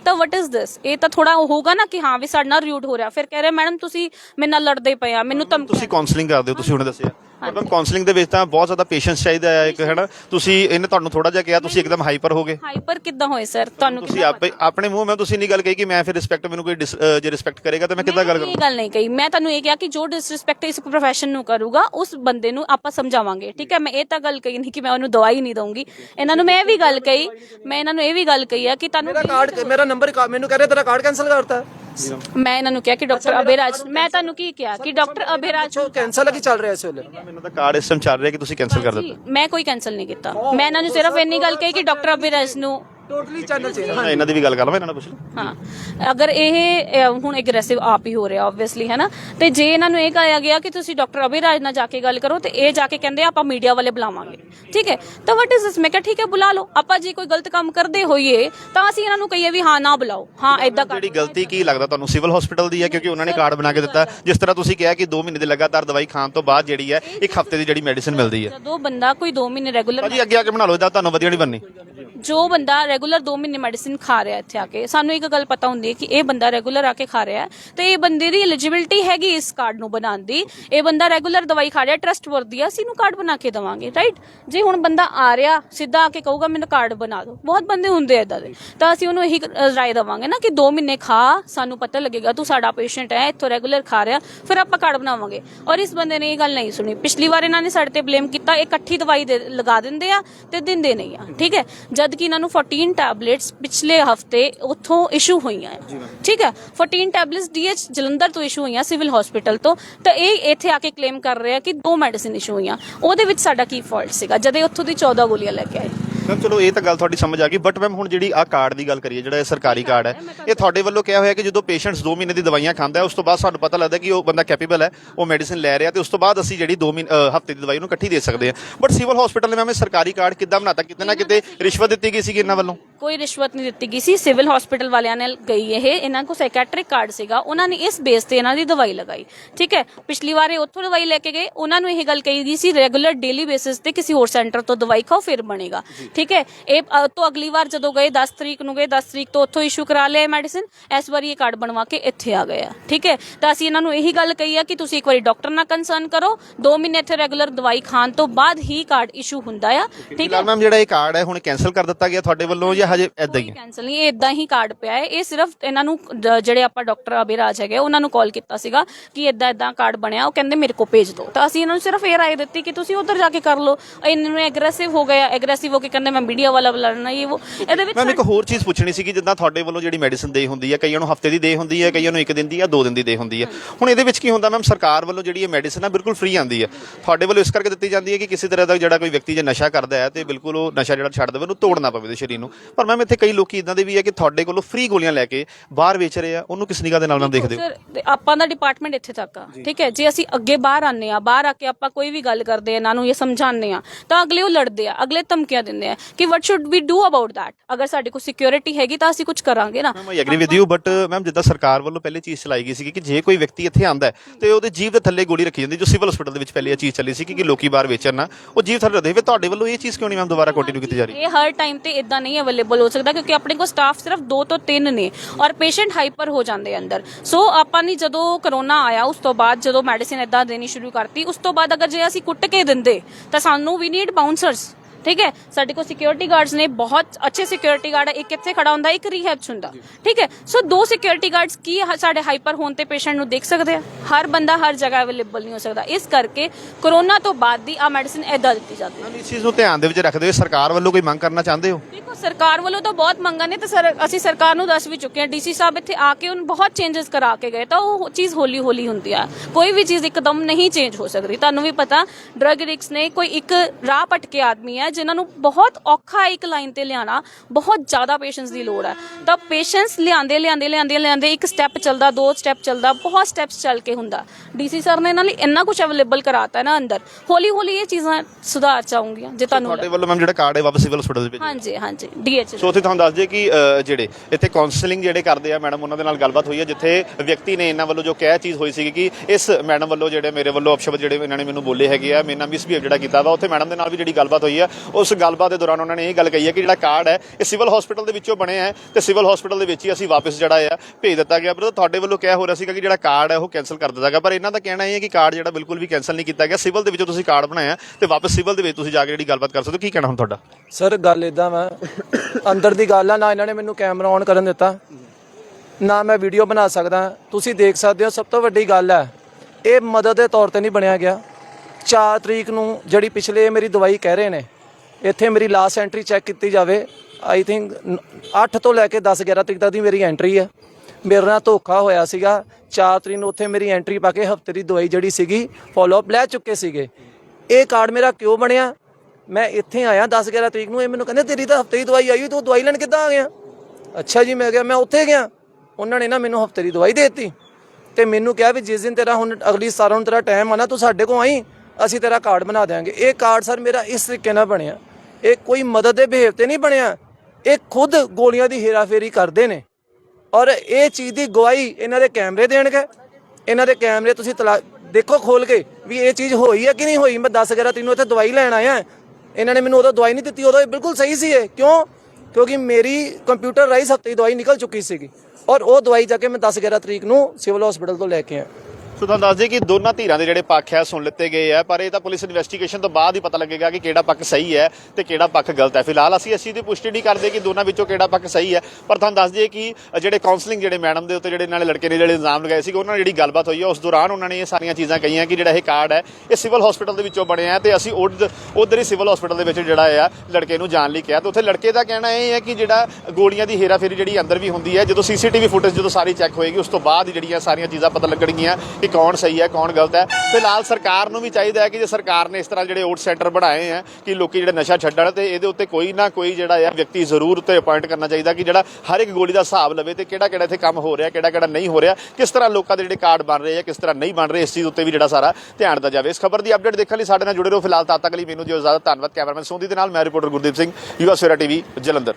ਤਾਂ ਵਟ ਇਜ਼ ਦਿਸ ਇਹ ਤਾਂ ਥੋੜਾ ਹੋਊਗਾ ਨਾ ਕਿ ਹਾਂ ਵੀ ਸਾਡੇ ਨਾਲ ਰਿਊਡ ਹੋ ਰਿਹਾ। ਫਿਰ ਕਹਿ ਰਹੇ ਮੈਡਮ ਤੁਸੀਂ ਮੇਰੇ ਨਾਲ ਲੜਦੇ ਪਏ ਆ ਮੈਨੂੰ ਧਮਕੀ ਤੁਸੀਂ ਕਾਉਂਸਲਿੰਗ ਕਰਦੇ ਹੋ ਤੁਸੀਂ ਹੁਣੇ ਦੱਸਿਆ। ਮੈਮ ਕਾਉਂਸਲਿੰਗ ਦੇ ਵਿੱਚ ਤਾਂ ਬਹੁਤ ਜ਼ਿਆਦਾ ਪੇਸ਼ੈਂਸ ਚਾਹੀਦਾ ਹੈ ਇੱਕ ਹੈਨਾ? ਤੁਸੀਂ ਇਹਨੇ ਤੁਹਾਨੂੰ ਥੋੜਾ ਜਿਹਾ ਕਿਹਾ ਤੁਸੀਂ ਇੱਕਦਮ ਹਾਈਪਰ ਹੋ ਗਏ। ਹਾਈਪਰ ਕਿੱਦਾਂ ਹੋਏ ਸਰ ਤੁਹਾਨੂੰ ਤੁਸੀਂ ਆਪੇ ਆਪਣੇ ਮੂੰਹ ਮੈਂ ਤੁਸੀਂ ਨਹੀਂ ਗੱਲ ਕਹੀ ਕਿ ਮੈਂ ਫਿਰ ਰਿਸਪੈਕਟ ਮੈਨੂੰ ਕੋਈ ਜੇ ਰਿਸਪੈਕਟ ਕਰੇਗਾ ਤਾਂ ਮੈਂ ਕਿੱਦਾਂ ਗੱਲ ਮੈਂ ਕਰਾਂ? ਇਹ ਗੱਲ ਨਹੀਂ ਕਹੀ। ਮੈਂ ਤੁਹਾਨੂੰ ਇਹ ਕਿਹਾ ਕਿ ਜੋ ਡਿਸਰਿਸਪੈਕਟ ਇਸ ਪ੍ਰੋਫੈਸ਼ਨ ਨੂੰ ਕਰੂਗਾ ਉਸ ਬੰਦੇ ਨੂੰ ਆਪਾਂ ਸਮਝਾਵਾਂਗੇ। ਠੀਕ ਹੈ? ਮੈਂ ਇਹ ਤਾਂ ਗੱਲ ਕਹੀ ਨਹੀਂ ਕਿ ਮੈਂ ਉਹਨੂੰ ਦਵਾਈ ਨਹੀਂ ਦਊਂਗੀ। ਇਹਨਾਂ ਨੂੰ ਮੈਂ ਇਹ ਵੀ ਗੱਲ ਕਹੀ ਮੈਂ ਇਹਨਾਂ ਨੂੰ ਇਹ ਵੀ ਗੱਲ ਕਹੀ ਆ ਕਿ ਤੁਹਾਨੂੰ ਮੇਰਾ ਕਾਰਡ ਮੇਰਾ ਨੰਬਰ ਮੈਨੂੰ ਕਹਿ ਰਿਹਾ ਤੇਰਾ ਕਾਰਡ ਕੈਨਸਲ ਕਰਤਾ ਮੈਂ ਇਹਨਾਂ ਨੂੰ ਕਿਹਾ ਕਿ ਡਾਕਟਰ ਅਭਿਰਾਜ ਮੈਂ ਤੁਹਾਨੂੰ ਕੀ ਕਿਹਾ ਕਿ ਡਾਕਟਰ ਅਭਿਰਾਜ ਜੋ ਕੈਨਸਲ ਕੀ ਚੱਲ ਰਿਹਾ ਇਸ ਵੇਲੇ? ਮੈਨੂੰ ਤਾਂ ਕਾਰਡ ਇਸ ਟਾਈਮ ਚੱਲ ਰਿਹਾ ਕਿ ਤੁਸੀਂ ਕੈਨਸਲ ਕਰ ਦਿੱਤਾ। ਮੈਂ ਕੋਈ ਕੈਨਸਲ ਨਹੀਂ ਕੀਤਾ। ਮੈਂ ਇਹਨਾਂ ਨੂੰ ਸਿਰਫ ਇੰਨੀ ਗੱਲ ਕਹੀ ਕਿ ਡਾਕਟਰ ਅਭਿਰਾਜ ਨੂੰ ਟੋਟਲੀ ਚੈਨਲ ਚੇਂਜ ਹਾਂ, ਇਹਨਾਂ ਦੀ ਵੀ ਗੱਲ ਕਰ ਲਵਾਂ ਇਹਨਾਂ ਨਾਲ ਪੁੱਛ ਲਓ ਹਾਂ। ਅਗਰ ਇਹ ਅਹ, ਹੁਣ ਐਗਰੈਸਿਵ ਆਪ ਹੀ ਹੋ ਰਿਹਾ ਆਬਵੀਅਸਲੀ ਹੈ ਨਾ? ਤੇ ਜੇ ਇਹਨਾਂ ਨੂੰ ਇਹ ਕਹਾਇਆ ਗਿਆ ਕਿ ਤੁਸੀਂ ਡਾਕਟਰ ਅਭਿਰਾਜ ਨਾਲ ਜਾ ਕੇ ਗੱਲ ਕਰੋ ਤੇ ਇਹ ਜਾ ਕੇ ਕਹਿੰਦੇ ਆਪਾਂ ਮੀਡੀਆ ਵਾਲੇ ਬੁਲਾਵਾਂਗੇ। ਠੀਕ ਹੈ? ਤਾਂ ਵਟ ਇਜ਼ ਦਿਸ ਮੈਂ ਕਿਹਾ ਠੀਕ ਹੈ ਬੁਲਾ ਲਓ। ਆਪਾਂ ਜੇ ਕੋਈ ਗਲਤ ਕੰਮ ਕਰਦੇ ਹੋਈਏ ਤਾਂ ਅਸੀਂ ਇਹਨਾਂ ਨੂੰ ਕਹੀਏ ਵੀ ਹਾਂ ਨਾ ਬੁਲਾਓ। ਹਾਂ ਐਦਾਂ ਕਰ ਜਿਹੜੀ ਗਲਤੀ ਕੀ ਲੱਗਦਾ ਤੁਹਾਨੂੰ? ਸਿਵਲ ਹਸਪੀਟਲ ਦੀ ਹੈ ਕਿਉਂਕਿ ਉਹਨਾਂ ਨੇ ਕਾਰਡ ਬਣਾ ਕੇ ਦਿੱਤਾ। ਜਿਸ ਤਰ੍ਹਾਂ ਤੁਸੀਂ ਕਿਹਾ ਕਿ 2 ਮਹੀਨੇ ਦੀ ਲਗਾਤਾਰ ਦਵਾਈ ਖਾਣ ਤੋਂ ਬਾਅਦ ਜਿਹੜੀ ਹੈ ਇੱਕ ਹਫ਼ਤੇ ਦੀ ਜਿਹੜੀ ਮੈਡੀਸਿਨ ਮਿਲਦੀ ਹੈ। ਜਦੋਂ ਬੰਦਾ ਕੋਈ 2 ਮਹੀਨੇ ਰੈਗੂਲਰ ਭਾਜੀ ਅੱਗੇ ਆ ਕੇ ਬਣਾ ਲਓ ਇਹਦਾ ਤੁਹਾਨੂੰ ਵਧੀਆ ਨਹੀਂ ਬਣਨੀ। ਜੋ ਬੰਦਾ ਰੈਗੂਲਰ 2 ਮਹੀਨੇ ਮੈਡੀਸਿਨ ਖਾ ਰਿਹਾ ਇੱਥੇ ਆ ਕੇ। ਸਾਨੂੰ ਇੱਕ ਗੱਲ ਪਤਾ ਹੁੰਦੀ ਹੈ ਕਿ ਇਹ ਬੰਦਾ ਰੈਗੂਲਰ ਆ ਕੇ ਖਾ ਰਿਹਾ ਤੇ ਇਹ ਬੰਦੇ ਦੀ ਐਲੀਜੀਬਿਲਟੀ ਹੈਗੀ ਇਸ ਕਾਰਡ ਨੂੰ ਬਣਾਉਣ ਦੀ। ਇਹ ਬੰਦਾ ਰੈਗੂਲਰ ਦਵਾਈ ਖਾ ਰਿਹਾ ਟਰਸਟ ਵਰਦੀ ਆ, ਅਸੀਂ ਇਹਨੂੰ ਕਾਰਡ ਬਣਾ ਕੇ ਦਵਾਂਗੇ ਰਾਈਟ ਜੇ ਹੁਣ ਬੰਦਾ ਆ ਰਿਹਾ, ਸਿੱਧਾ ਆ ਕੇ ਕਹੂਗਾ, ਮੈਨੂੰ ਕਾਰਡ ਬਣਾ ਦਿਓ। ਬਹੁਤ ਬੰਦੇ ਹੁੰਦੇ ਇਦਾਂ ਦੇ। ਤਾਂ ਅਸੀਂ ਉਹਨੂੰ ਇਹੀ ਰਾਏ ਦਵਾਂਗੇ ਨਾ ਕਿ 2 ਮਹੀਨੇ ਖਾ, ਸਾਨੂੰ ਪਤਾ ਲੱਗੇਗਾ, ਤੂੰ ਸਾਡਾ ਪੇਸ਼ੈਂਟ ਹੈ, ਇੱਥੋਂ ਰੈਗੂਲਰ ਖਾ ਰਿਹਾ, ਫਿਰ ਆਪਾਂ ਕਾਰਡ ਬਣਾਵਾਂਗੇ। ਔਰ ਇਸ ਬੰਦੇ ਨੇ ਇਹ ਗੱਲ ਨਹੀਂ ਸੁਣੀ। ਪਿਛਲੀ ਵਾਰ ਇਹਨਾਂ ਨੇ ਸਾਡੇ ਤੇ ਬਲੇਮ ਕੀਤਾ ਇਹ ਇਕੱਠੀ ਦਵਾਈ ਲਗਾ ਦਿੰਦੇ ਆ ਤੇ ਦਿੰਦੇ ਨਹੀਂ ਆ, ਠੀਕ ਹੈ? ਜਦ ਕਿ ਇਹਨਾਂ ਨੂੰ 14 ਟੈਬਲੇਟਸ ਪਿਛਲੇ ਹਫ਼ਤੇ ਉੱਥੋਂ ਇਸ਼ੂ ਹੋਈਆਂ ਠੀਕ ਹੈ? 14 ਟੈਬਲੇਟਸ ਡੀਐਚ ਜਲੰਧਰ ਤੋਂ ਇਸ਼ੂ ਹੋਈਆਂ ਸਿਵਲ ਹਸਪੀਟਲ ਤੋਂ। ਤਾਂ ਇਹ ਇੱਥੇ ਆ ਕੇ ਕਲੇਮ ਕਰ ਰਹੇ ਕਿ ਦੋ ਮੈਡੀਸਿਨ ਇਸ਼ੂ ਹੋਈਆਂ। ਉਹਦੇ ਵਿੱਚ ਸਾਡਾ ਕੀ ਫਾਲਟ ਸੀਗਾ? ਜਦ ਇਹ ਉੱਥੋਂ ਦੀ 14 ਗੋਲੀਆਂ ਲੈ ਕੇ ਆਏ। ਮੈਮ ਚਲੋ ਇਹ ਤਾਂ ਗੱਲ ਤੁਹਾਡੀ ਸਮਝ ਆ ਗਈ ਬਟ ਮੈਮ ਹੁਣ ਜਿਹੜੀ ਆ ਕਾਰਡ ਦੀ ਗੱਲ ਕਰੀਏ ਜਿਹੜਾ ਇਹ ਸਰਕਾਰੀ ਕਾਰਡ ਹੈ ਇਹ ਤੁਹਾਡੇ ਵੱਲੋਂ ਕਿਹਾ ਹੋਇਆ ਕਿ ਜਦੋਂ ਪੇਸ਼ੈਂਟਸ 2 ਮਹੀਨੇ ਦੀ ਦਵਾਈਆਂ ਖਾਂਦਾ ਹੈ ਉਸ ਤੋਂ ਬਾਅਦ ਸਾਨੂੰ ਪਤਾ ਲੱਗਦਾ ਕਿ ਉਹ ਬੰਦਾ ਕੈਪੇਬਲ ਹੈ ਉਹ ਮੈਡੀਸਿਨ ਲੈ ਰਿਹਾ ਤੇ ਉਸ ਤੋਂ ਬਾਅਦ ਅਸੀਂ ਜਿਹੜੀ 2 ਮਹੀਨੇ ਹਫ਼ਤੇ ਦੀ ਦਵਾਈ ਉਹਨੂੰ ਇਕੱਠੀ ਦੇ ਸਕਦੇ ਹਾਂ। ਬਟ ਸਿਵਲ ਹਸਪੀਟਲ ਨੇ ਮੈਮ ਇਹ ਸਰਕਾਰੀ ਕਾਰਡ ਕਿੱਦਾਂ ਬਣਾਤਾ? ਕਿਤੇ ਨਾ ਕਿਤੇ ਰਿਸ਼ਵਤ ਦਿੱਤੀ ਗਈ ਸੀ ਇਹਨਾਂ ਵੱਲੋਂ? ਕੋਈ ਰਿਸ਼ਵਤ ਨਹੀਂ ਦਿੱਤੀ ਗਈ ਸੀ। ਸਿਵਲ ਹਸਪੀਟਲ ਵਾਲਿਆਂ ਨੇ ਗਈ ਇਹ ਇਹਨਾਂ ਕੋਲ ਸਾਈਕੈਟ੍ਰਿਕ ਕਾਰਡ ਸੀਗਾ ਉਹਨਾਂ ਨੇ ਇਸ ਬੇਸ ਤੇ ਇਹਨਾਂ ਦੀ ਦਵਾਈ ਲਗਾਈ। ਠੀਕ ਹੈ? ਪਿਛਲੀ ਵਾਰ ਉੱਥੋਂ ਦਵਾਈ ਲੈ ਕੇ ਗਏ ਉਹਨਾਂ ਨੂੰ ਇਹ ਗੱਲ ਕਹੀ ਗਈ ਸੀ ਰੈਗੂਲਰ ਡੇਲੀ ਬੇਸਿਸ ਤੇ ਕਿਸੇ ਹੋਰ ਸੈਂਟਰ ਤੋਂ ਦਵਾਈ ਖਾਓ ਫਿਰ ਬਣੇਗਾ। ਠੀਕ ਹੈ? ਇਹ ਅ, ਤੋਂ ਅਗਲੀ ਵਾਰ ਜਦੋਂ ਗਏ 10 ਤਰੀਕ ਨੂੰ ਗਏ 10 ਤਰੀਕ ਤੋਂ ਉੱਥੋਂ ਇਸ਼ੂ ਕਰਾ ਲਿਆ ਮੈਡੀਸਿਨ ਇਸ ਵਾਰੀ ਇਹ ਕਾਰਡ ਬਣਵਾ ਕੇ ਇੱਥੇ ਆ ਗਏ ਆ। ਠੀਕ ਹੈ? ਤਾਂ ਅਸੀਂ ਇਹਨਾਂ ਨੂੰ ਇਹੀ ਗੱਲ ਕਹੀ ਆ ਕਿ ਤੁਸੀਂ ਇੱਕ ਵਾਰੀ ਡਾਕਟਰ ਨਾਲ ਕੰਸਰਨ ਕਰੋ। 2 ਮਹੀਨੇ ਇੱਥੇ ਰੈਗੂਲਰ ਦਵਾਈ ਖਾਣ ਤੋਂ ਬਾਅਦ ਹੀ ਕਾਰਡ ਇਸ਼ੂ ਹੁੰਦਾ ਆ। ਠੀਕ ਹੈ? ਫਿਲਹਾਲ ਮੈਮ ਜਿਹੜਾ ਇਹ ਕਾਰਡ ਹੈ ਹੁਣ ਕੈਨਸਲ ਕਰ ਦਿੱਤਾ ਗਿਆ ਤੁਹਾਡੇ ਵੱਲੋਂ ਜਾਂ ਹਜੇ ਐਦਾਂ ਹੀ ਹੈ? ਕੈਨਸਲ ਨਹੀਂ ਇਹ ਇਦਾਂ ਹੀ ਕਾਰਡ ਪਿਆ ਹੈ। ਇਹ ਸਿਰਫ ਇਹਨਾਂ ਨੂੰ ਜ- ਜਿਹੜੇ ਆਪਾਂ ਡਾਕਟਰ ਅਭਿਰਾਜ ਹੈਗੇ ਉਹਨਾਂ ਨੂੰ ਕਾਲ ਕੀਤਾ ਸੀਗਾ ਕਿ ਇਦਾਂ ਇਦਾਂ ਕਾਰਡ ਬਣਿਆ ਉਹ ਕਹਿੰਦੇ ਮੇਰੇ ਕੋ ਭੇਜ ਦਿਓ। ਤਾਂ ਅਸੀਂ ਇਹਨਾਂ ਨੂੰ ਸਿਰਫ ਇਹ ਰਾਏ ਦਿੱਤੀ ਕਿ ਤੁਸੀਂ ਉਧਰ ਜਾ ਕੇ ਕਰ ਲਓ। ਇਹਨਾਂ ਨੂੰ ਐਗਰੈਸਿਵ ਹੋ ਗਿਆ ਐਗਰੈਸਿਵ ਹੋ ਕੇ ਕਹਿੰਦੇ ਮੈਂ ਮੀਡੀਆ ਵਾਲਾ ਬੁਲਾਣਾ ਇਹ ਉਹ। ਇਹਦੇ ਵਿੱਚ ਮੈਮ ਇੱਕ ਹੋਰ ਚੀਜ਼ ਪੁੱਛਣੀ ਸੀ ਕਿ ਜਿੱਦਾਂ ਤੁਹਾਡੇ ਵੱਲੋਂ ਜਿਹੜੀ ਮੈਡੀਸਿਨ ਦੇ ਹੁੰਦੀ ਹੈ ਕਈਆਂ ਨੂੰ ਹਫ਼ਤੇ ਦੀ ਦੇ ਹੁੰਦੀ ਹੈ ਕਈਆਂ ਨੂੰ ਇੱਕ ਦਿਨ ਦੀ ਜਾਂ ਦੋ ਦਿਨ ਦੀ ਦੇ ਹੁੰਦੀ ਹੈ ਹੁਣ ਇਹਦੇ ਵਿੱਚ ਕੀ ਹੁੰਦਾ ਮੈਮ ਸਰਕਾਰ ਵੱਲੋਂ ਜਿਹੜੀ ਇਹ ਮੈਡੀਸਿਨ ਆ ਬਿਲਕੁਲ ਫ੍ਰੀ ਆਂਦੀ ਹੈ ਤੁਹਾਡੇ ਵੱਲੋਂ ਇਸ ਕਰਕੇ ਦਿੱਤੀ ਜਾਂਦੀ ਹੈ ਕਿ ਕਿਸੇ ਤਰ੍ਹਾਂ ਦਾ ਜਿਹੜਾ ਕੋਈ ਵਿਅਕਤੀ ਜੇ ਨਸ਼ਾ ਕਰਦਾ ਹੈ ਤੇ ਬਿਲਕੁਲ ਉਹ ਨਸ਼ਾ ਜਿਹੜਾ ਛੱਡ ਦੇਵੇ ਉਹਨੂੰ ਤੋੜਨਾ ਪਵੇ ਉਹਦੇ ਸਰੀਰ ਨੂੰ। ਪਰ ਮੈਮ ਇੱਥੇ ਕਈ ਲੋਕੀ ਇਦਾਂ ਦੇ ਵੀ ਹੈ ਕਿ ਤੁਹਾਡੇ ਕੋਲੋਂ ਫ੍ਰੀ ਗੋਲੀਆਂ ਲੈ ਕੇ ਬਾਹਰ ਵੇਚ ਰਹੇ ਆ ਉਹਨੂੰ ਕਿਸ ਨਿਗਾਹ ਦੇ ਨਾਲ ਮੈਮ ਦੇਖਦੇ ਹੋ? ਸਰ ਆਪਾਂ ਦਾ ਡਿਪਾਰਟਮੈਂਟ ਇੱਥੇ ਤੱਕ ਆ ਠੀਕ ਹੈ? ਜੇ ਅਸੀਂ ਅੱਗੇ ਬਾਹਰ ਆਨੇ ਆ ਬਾਹਰ ਆ ਕੇ ਆਪਾਂ ਕੋਈ ਵੀ ਗੱਲ ਕਰਦੇ ਆ ਇਹਨਾਂ ਨੂੰ ਇਹ ਸਮਝਾਉਂਦੇ ਆ ਤਾਂ ਅਗਲੇ ਉਹ ਲੜਦੇ ਆ ਅਗਲੇ ਧਮਕੀਆਂ ਦਿੰਦੇ ਆ। ਕਿ what should we do about that ਅਗਰ ਸਾਡੇ ਕੋਲ ਸਿਕਿਉਰਿਟੀ ਹੈਗੀ ਤਾਂ ਅਸੀਂ ਕੁਝ ਕਰਾਂਗੇ ਨਾ। I agree with you but ma'am ਜਿੱਦਾਂ ਸਰਕਾਰ ਵੱਲੋਂ ਪਹਿਲੇ ਚੀਜ਼ ਚਲਾਈ ਗਈ ਸੀ ਕਿ ਜੇ ਕੋਈ ਵਿਅਕਤੀ ਇੱਥੇ ਆਂਦਾ ਹੈ ਤੇ ਉਹਦੇ ਜੀਵ ਦੇ ਥੱਲੇ ਗੋਲੀ ਰੱਖੀ ਜਾਂਦੀ ਜੋ ਸਿਵਲ ਹਸਪੀਟਲ ਦੇ ਵਿੱਚ ਪਹਿਲੇ ਇਹ ਚੀਜ਼ ਚੱਲੀ ਸੀ ਕਿ ਲੋਕੀ ਬਾਹਰ ਵੇਚਣ ਨਾ ਉਹ ਜੀਵ ਥੱਲੇ ਰੱਖਦੇ। ਫਿਰ ਤੁਹਾਡੇ ਵੱਲੋਂ ਇਹ ਚੀਜ਼ ਕਿਉਂ ਨਹੀਂ ਮੈਮ ਦੁਬਾਰਾ ਕੰਟੀਨਿਊ ਕੀਤੀ ਜਾ ਰਹੀ? ਇਹ ਹਰ ਟਾਈਮ ਤੇ ਇਦਾਂ ਨਹੀਂ ਅਵੇਲੇਬਲ ਹੋ ਸਕਦਾ ਕਿਉਂਕਿ ਆਪਣੇ ਕੋਲ ਸਟਾਫ ਸਿਰਫ 2 ਤੋਂ 3 ਨੇ ਔਰ ਪੇਸ਼ੈਂਟ ਹਾਈਪਰ ਹੋ ਜਾਂਦੇ ਅੰਦਰ। ਸੋ ਆਪਾਂ ਨੇ ਜਦੋਂ ਕਰੋਨਾ ਆਇਆ ਉਸ ਤੋਂ ਬਾਅਦ ਜਦੋਂ ਮੈਡੀਸਿਨ ਇਦਾਂ ਦੇਣੀ ਸ਼ੁਰੂ ਕਰਤੀ ਉਸ ਤੋਂ ਬਾਅਦ ਅਗਰ ਜੇ ਅਸੀਂ ਕੁੱਟ ਕੇ ਦਿੰਦੇ ਤਾਂ ਸਾਨੂੰ ਵੀ ਨੀਡ ਬਾਉਂਸਰਸ ਠੀਕ ਹੈ? ਸਾਡੇ ਕੋਲ ਸਿਕਿਉਰਿਟੀ ਗਾਰਡਸ ਨੇ ਬਹੁਤ ਅੱਛੇ ਸਿਕਿਉਰਿਟੀ ਗਾਰਡ ਇੱਕ ਇੱਥੇ ਖੜਾ ਹੁੰਦਾ ਇੱਕ ਰੀਹੈਬ 'ਚ ਹੁੰਦਾ। ਠੀਕ ਹੈ? ਸੋ ਦੋ ਸਿਕਿਉਰਿਟੀ ਗਾਰਡਸ ਕੀ ਸਾਡੇ ਹਾਈਪਰ ਹੋਣ ਤੇ ਪੇਸ਼ੈਂਟ ਨੂੰ ਦੇਖ ਸਕਦੇ ਆ? ਹਰ ਬੰਦਾ ਹਰ ਜਗ੍ਹਾ ਅਵੇਲੇਬਲ ਨਹੀਂ ਹੋ ਸਕਦਾ। ਇਸ ਕਰਕੇ ਕਰੋਨਾ ਤੋਂ ਬਾਅਦ ਦੀ ਆ ਮੈਡੀਸਿਨ ਇਦਾਂ ਦਿੱਤੀ ਜਾਂਦੀ ਹੈ। ਇਸ ਚੀਜ਼ ਨੂੰ ਧਿਆਨ ਦੇ ਵਿੱਚ ਰੱਖਦੇ ਹੋਏ ਸਰਕਾਰ ਵੱਲੋਂ ਕੋਈ ਮੰਗ ਕਰਨਾ ਚਾਹੁੰਦੇ ਹੋ? ਦੇਖੋ ਸਰਕਾਰ ਵੱਲੋਂ ਤਾਂ ਬਹੁਤ ਮੰਗਾਂ ਨੇ ਤੇ ਸਰ ਅਸੀਂ ਸਰਕਾਰ ਨੂੰ ਦੱਸ ਵੀ ਚੁੱਕੇ ਹਾਂ। ਡੀਸੀ ਸਾਹਿਬ ਇੱਥੇ ਆ ਕੇ ਉਹਨ ਬਹੁਤ ਚੇਂਜਸ ਕਰਾ ਕੇ ਗਏ ਤਾਂ ਉਹ ਚੀਜ਼ ਹੌਲੀ ਹੌਲੀ ਹੁੰਦੀ ਆ। ਕੋਈ ਵੀ ਚੀਜ਼ ਇੱਕਦਮ ਨਹੀਂ ਚੇਂਜ ਹੋ ਸਕਦੀ। ਤੁਹਾਨੂੰ ਵੀ ਪਤਾ ਡਰਗ ਐਡਿਕਟਸ ਨੇ ਕੋਈ ਇੱਕ ਰਾਹ ਪਟਕੇ ਆਦਮੀ ਹੈ ਜਿਨ੍ਹਾਂ ਨੂੰ ਬਹੁਤ ਔਖਾ ਇੱਕ ਲਾਈਨ ਤੇ ਲਿਆਣਾ ਬਹੁਤ ਜ਼ਿਆਦਾ ਪੇਸ਼ੈਂਸ ਦੀ ਲੋੜ ਹੈ। ਤਾਂ ਪੇਸ਼ੈਂਸ ਲਿਆਂਦੇ ਲਿਆਂਦੇ ਲਿਆਂਦੇ ਲਿਆਂਦੇ ਇੱਕ ਸਟੈਪ ਚੱਲਦਾ ਦੋ ਸਟੈਪ ਚੱਲਦਾ ਬਹੁਤ ਸਟੈਪਸ ਚੱਲ ਕੇ ਹੁੰਦਾ। ਡੀਸੀ ਸਰ ਨੇ ਇਹਨਾਂ ਲਈ ਇੰਨਾ ਕੁਝ ਅਵੇਲੇਬਲ ਕਰਾਤਾ ਹੈ ਨਾ ਅੰਦਰ। ਹੌਲੀ ਹੌਲੀ ਇਹ ਚੀਜ਼ਾਂ ਸੁਧਾਰ ਚਾਹੂੰਗੀਆਂ ਜੇ ਤੁਹਾਨੂੰ ਤੁਹਾਡੇ ਵੱਲੋਂ ਮੈਮ ਜਿਹੜਾ ਕਾਰਡ ਹੈ ਵਾਪਸ ਸਿਵਲ ਹਸਪੀਟਲ ਦੇ ਵਿੱਚ ਹਾਂਜੀ ਹਾਂਜੀ ਡੀਐਚ ਸੋ ਉੱਥੇ ਤੁਹਾਨੂੰ ਦੱਸ ਦਈਏ ਕਿ ਅ, ਜਿਹੜੇ ਇੱਥੇ ਕਾਉਂਸਲਿੰਗ ਜਿਹੜੇ ਕਰਦੇ ਆ ਮੈਡਮ ਉਹਨਾਂ ਦੇ ਨਾਲ ਗੱਲਬਾਤ ਹੋਈ ਹੈ ਜਿੱਥੇ ਵਿਅਕਤੀ ਨੇ ਇਹਨਾਂ ਵੱਲੋਂ ਜੋ ਕਹਿ ਚੀਜ਼ ਹੋਈ ਸੀ ਕਿ ਇਸ ਮੈਡਮ ਵੱਲੋਂ ਜਿਹੜੇ ਮੇਰੇ ਵੱਲੋਂ ਅਪਸ਼ਬਦ ਜਿਹੜੇ ਇਹਨਾਂ ਨੇ ਮੈਨੂੰ ਬੋਲੇ ਹੈਗੇ ਆ ਮੇਰੇ ਨਾਲ ਮਿਸਬੀਹੇਵ ਜਿਹੜਾ ਕੀਤਾ ਵਾ ਉੱਥੇ ਮੈਡਮ ਦੇ ਨਾਲ ਵੀ ਜਿਹੜੀ ਗੱਲਬਾਤ ਹੋਈ ਆ ਉਸ ਗੱਲਬਾਤ ਦੇ ਦੌਰਾਨ ਉਹਨਾਂ ਨੇ ਇਹ ਗੱਲ ਕਹੀ ਹੈ ਕਿ ਜਿਹੜਾ ਕਾਰਡ ਹੈ, ਇਹ ਸਿਵਲ ਹਸਪੀਟਲ ਦੇ ਵਿੱਚੋਂ ਬਣਿਆ ਹੈ ਤੇ ਸਿਵਲ ਹਸਪੀਟਲ ਦੇ ਵਿੱਚ ਹੀ ਅਸੀਂ ਵਾਪਸ ਜਿਹੜਾ ਆ ਭੇਜ ਦਿੱਤਾ ਗਿਆ। ਪਰ ਤੁਹਾਡੇ ਵੱਲੋਂ ਕਿਹਾ ਹੋ ਰਿਹਾ ਸੀਗਾ ਕਿ ਜਿਹੜਾ ਕਾਰਡ ਹੈ ਉਹ ਕੈਨਸਲ ਕਰ ਦਿੱਤਾ ਗਿਆ। ਪਰ ਇਹਨਾਂ ਦਾ ਕਹਿਣਾ ਇਹ ਹੈ ਕਿ ਕਾਰਡ ਜਿਹੜਾ ਬਿਲਕੁਲ ਵੀ ਕੈਨਸਲ ਨਹੀਂ ਕੀਤਾ ਗਿਆ। ਸਿਵਲ ਦੇ ਵਿੱਚੋਂ ਤੁਸੀਂ ਕਾਰਡ ਬਣਾਇਆ ਤੇ ਵਾਪਸ ਸਿਵਲ ਦੇ ਵਿੱਚ ਤੁਸੀਂ ਜਾ ਕੇ ਜਿਹੜੀ ਗੱਲਬਾਤ ਕਰ ਸਕਦੇ ਹੋ। ਕੀ ਕਹਿਣਾ ਹੁਣ ਤੁਹਾਡਾ? ਸਰ, ਗੱਲ ਇਦਾਂ ਵਾ। ਅੰਦਰ ਦੀ ਗੱਲ ਆ, ਨਾ ਇਹਨਾਂ ਨੇ ਮੈਨੂੰ ਕੈਮਰਾ ਔਨ ਕਰਨ ਦਿੱਤਾ, ਨਾ ਮੈਂ ਵੀਡੀਓ ਬਣਾ ਸਕਦਾ। ਤੁਸੀਂ ਦੇਖ ਸਕਦੇ ਹੋ, ਸਭ ਤੋਂ ਵੱਡੀ ਗੱਲ ਹੈ ਇਹ ਮਦਦ ਦੇ ਤੌਰ ਤੇ ਨਹੀਂ ਬਣਿਆ ਗਿਆ। 4 ਤਰੀਕ ਨੂੰ ਜਿਹੜੀ ਪਿਛਲੇ ਮੇਰੀ ਦਵਾਈ ਕਹਿ ਰਹੇ ਨੇ ਇੱਥੇ ਮੇਰੀ ਲਾਸਟ ਐਂਟਰੀ ਚੈੱਕ ਕੀਤੀ ਜਾਵੇ ਆਈ ਥਿੰਕ 8 ਤੋਂ ਲੈ ਕੇ 10 11 ਤਰੀਕ ਤੱਕ ਦੀ ਮੇਰੀ ਐਂਟਰੀ ਹੈ ਮੇਰੇ ਨਾਲ ਧੋਖਾ ਹੋਇਆ ਸੀਗਾ। 4 ਤਰੀਕ ਨੂੰ ਉੱਥੇ ਮੇਰੀ ਐਂਟਰੀ ਪਾ ਕੇ ਹਫ਼ਤੇ ਦੀ ਦਵਾਈ ਜਿਹੜੀ ਸੀਗੀ ਫਾਲੋ ਅਪ ਲੈ ਚੁੱਕੇ ਸੀਗੇ। ਇਹ ਕਾਰਡ ਮੇਰਾ ਕਿਉਂ ਬਣਿਆ? ਮੈਂ ਇੱਥੇ ਆਇਆ 10 11 ਤਰੀਕ ਨੂੰ, ਇਹ ਮੈਨੂੰ ਕਹਿੰਦੇ, ਤੇਰੀ ਤਾਂ ਹਫ਼ਤੇ ਦੀ ਦਵਾਈ ਆਈ, ਤੂੰ ਦਵਾਈ ਲੈਣ ਕਿੱਦਾਂ ਆ ਗਿਆ? ਅੱਛਾ ਜੀ, ਮੈਂ ਗਿਆ ਮੈਂ ਉੱਥੇ ਗਿਆ। ਉਹਨਾਂ ਨੇ ਨਾ ਮੈਨੂੰ ਹਫ਼ਤੇ ਦੀ ਦਵਾਈ ਦੇ ਦਿੱਤੀ। ਤੇ ਮੈਨੂੰ ਕਿਹਾ ਵੀ ਜਿਸ ਦਿਨ ਤੇਰਾ ਹੁਣ ਅਗਲੀ 17 ਨੂੰ ਤੇਰਾ ਟਾਈਮ ਆ ਨਾ, ਤੂੰ ਸਾਡੇ ਕੋਲ ਆਈ। ਅਸੀਂ ਤੇਰਾ ਕਾਰਡ ਬਣਾ ਦੇਾਂਗੇ ਇਹ ਕਾਰਡ ਸਰ ਮੇਰਾ ਇਸ ਤਰੀਕੇ ਨਾਲ ਬਣਿਆ। ਇਹ ਕੋਈ ਮਦਦ ਦੇ ਬਿਹੇਵ ਤੇ ਨਹੀਂ ਬਣਿਆ। ਇਹ ਖੁਦ ਗੋਲੀਆਂ ਦੀ ਹੇਰਾਫੇਰੀ ਕਰਦੇ ਨੇ। ਔਰ ਇਹ ਚੀਜ਼ ਦੀ ਗਵਾਹੀ ਇਹਨਾਂ ਦੇ ਕੈਮਰੇ ਦੇਣਗੇ। ਇਹਨਾਂ ਦੇ ਕੈਮਰੇ ਤੁਸੀਂ ਤਲਾ ਦੇਖੋ ਖੋਲ ਕੇ ਵੀ ਇਹ ਚੀਜ਼ ਹੋਈ ਹੈ ਕਿ ਨਹੀਂ ਹੋਈ। ਮੈਂ 10 11 ਤੈਨੂੰ ਇੱਥੇ ਦਵਾਈ ਲੈਣ ਆਇਆ। ਇਹਨਾਂ ਨੇ ਮੈਨੂੰ ਉਦੋਂ ਦਵਾਈ ਨਹੀਂ ਦਿੱਤੀ। ਉਦੋਂ ਬਿਲਕੁਲ ਸਹੀ ਸੀ ਇਹ। ਕਿਉਂ? ਕਿਉਂਕਿ ਮੇਰੀ ਕੰਪਿਊਟਰ ਰਾਈਜ਼ ਹਫ਼ਤੇ ਦੀ ਦਵਾਈ ਨਿਕਲ ਚੁੱਕੀ ਸੀਗੀ। ਔਰ ਉਹ ਦਵਾਈ ਜਾ ਕੇ ਮੈਂ 10 11 ਤਰੀਕ ਨੂੰ ਸਿਵਲ ਹਸਪੀਟਲ ਤੋਂ ਲੈ ਕੇ ਆਇਆ। ਸੋ ਤੁਹਾਨੂੰ ਦੱਸ ਦਈਏ ਕਿ ਦੋਨਾਂ ਧਿਰਾਂ ਦੇ ਜਿਹੜੇ ਪੱਖ ਹੈ ਸੁਣ ਲਿੱਤੇ ਗਏ ਆ, ਪਰ ਇਹ ਤਾਂ ਪੁਲਿਸ ਇਨਵੈਸਟੀਗੇਸ਼ਨ ਤੋਂ ਬਾਅਦ ਹੀ ਪਤਾ ਲੱਗੇਗਾ ਕਿ ਕਿਹੜਾ ਪੱਖ ਸਹੀ ਹੈ ਤੇ ਕਿਹੜਾ ਪੱਖ ਗਲਤ ਹੈ। ਫਿਲਹਾਲ ਅਸੀਂ ਅਸੀਂ ਦੀ ਪੁਸ਼ਟੀ ਨਹੀਂ ਕਰਦੇ ਕਿ ਦੋਨਾਂ ਵਿੱਚੋਂ ਕਿਹੜਾ ਪੱਖ ਸਹੀ ਹੈ, ਪਰ ਤੁਹਾਨੂੰ ਦੱਸ ਦਈਏ ਕਿ ਜਿਹੜੇ ਕਾਉਂਸਲਿੰਗ ਜਿਹੜੇ ਮੈਡਮ ਦੇ ਉੱਤੇ ਜਿਹੜੇ ਨਾਲੇ ਲੜਕੇ ਨੇ ਜਿਹੜੇ ਇਲਜ਼ਾਮ ਲਗਾਏ ਸੀ ਉਹਨਾਂ ਨਾਲ ਜਿਹੜੀ ਗੱਲਬਾਤ ਹੋਈ ਹੈ ਉਸ ਦੌਰਾਨ ਉਹਨਾਂ ਨੇ ਇਹ ਸਾਰੀਆਂ ਚੀਜ਼ਾਂ ਕਹੀਆਂ ਕਿ ਜਿਹੜਾ ਇਹ ਕਾਰਡ ਹੈ, ਇਹ ਸਿਵਲ ਹਸਪੀਟਲ ਦੇ ਵਿੱਚੋਂ ਬਣਿਆ ਹੈ ਤੇ ਅਸੀਂ ਉਧਰ ਹੀ ਸਿਵਲ ਹਸਪੀਟਲ ਦੇ ਵਿੱਚ ਜਿਹੜਾ ਆ, ਲੜਕੇ ਨੂੰ ਜਾਣ ਲਈ ਕਿਹਾ। ਤੇ ਉੱਥੇ ਲੜਕੇ ਦਾ ਕਹਿਣਾ ਇਹ ਹੈ ਕਿ ਜਿਹੜਾ ਗੋਲੀਆਂ ਦੀ ਹੇਰਾਫੇਰੀ ਜਿਹੜੀ ਅੰਦਰ ਵੀ ਹੁੰਦੀ ਹੈ, ਜਦੋਂ ਸੀਸੀਟੀਵੀ ਫੁਟੇਜ ਜਦੋਂ ਸਾਰੀ ਚੈੱਕ ਹੋਏਗੀ, ਉਸ ਤੋਂ ਬਾਅਦ ਹੀ ਜਿਹੜੀਆਂ ਸਾਰੀਆਂ ਚੀਜ਼ਾਂ ਪਤਾ ਲੱਗਣਗੀਆਂ। ਕਿ ਕੌਣ ਸਹੀ ਹੈ, ਕੌਣ ਗਲਤ ਹੈ। ਫਿਲਹਾਲ ਸਰਕਾਰ ਨੂੰ ਵੀ ਚਾਹੀਦਾ ਹੈ ਕਿ ਜੇ ਸਰਕਾਰ ਨੇ ਇਸ ਤਰ੍ਹਾਂ ਜਿਹੜੇ ਓਟ ਸੈਂਟਰ ਬਣਾਏ ਆ ਕਿ ਲੋਕੀ ਜਿਹੜੇ ਨਸ਼ਾ ਛੱਡਣ, ਤੇ ਇਹਦੇ ਉੱਤੇ ਕੋਈ ਨਾ ਕੋਈ ਜਿਹੜਾ ਹੈ ਵਿਅਕਤੀ ਜ਼ਰੂਰ ਉੱਤੇ ਅਪਾਇੰਟ ਕਰਨਾ ਚਾਹੀਦਾ ਕਿ ਜਿਹੜਾ ਹਰ ਇੱਕ ਗੋਲੀ ਦਾ ਹਿਸਾਬ ਲਵੇ ਤੇ ਕਿਹੜਾ ਕਿਹੜਾ ਇੱਥੇ ਕੰਮ ਹੋ ਰਿਹਾ ਕਿਹੜਾ ਕਿਹੜਾ ਨਹੀਂ ਹੋ ਰਿਹਾ, ਕਿਸ ਤਰ੍ਹਾਂ ਲੋਕਾਂ ਦੇ ਜਿਹੜੇ ਕਾਰਡ ਬਣ ਰਹੇ ਆ, ਕਿਸ ਤਰ੍ਹਾਂ ਨਹੀਂ ਬਣ ਰਹੇ, ਇਸ ਚੀਜ਼ ਉੱਤੇ ਵੀ ਜਿਹੜਾ ਸਾਰਾ ਧਿਆਨ ਦਾ ਜਾਵੇ। ਇਸ ਖਬਰ ਦੀ ਅਪਡੇਟ ਦੇਖਣ ਲਈ ਸਾਡੇ ਨਾਲ ਜੁੜੇ ਰਹੋ ਫਿਲਹਾਲ ਤਦ ਤੱਕ ਲਈ ਮੈਨੂੰ ਦਿਓ ਜ਼ਿਆਦਾ ਧੰਨਵਾਦ, ਕੈਮਰਾਮੈਨ ਸੋਂਦੀ ਦੇ ਨਾਲ, ਮੈਂ reporter Gurdeep Singh US Savera TV Jalandhar.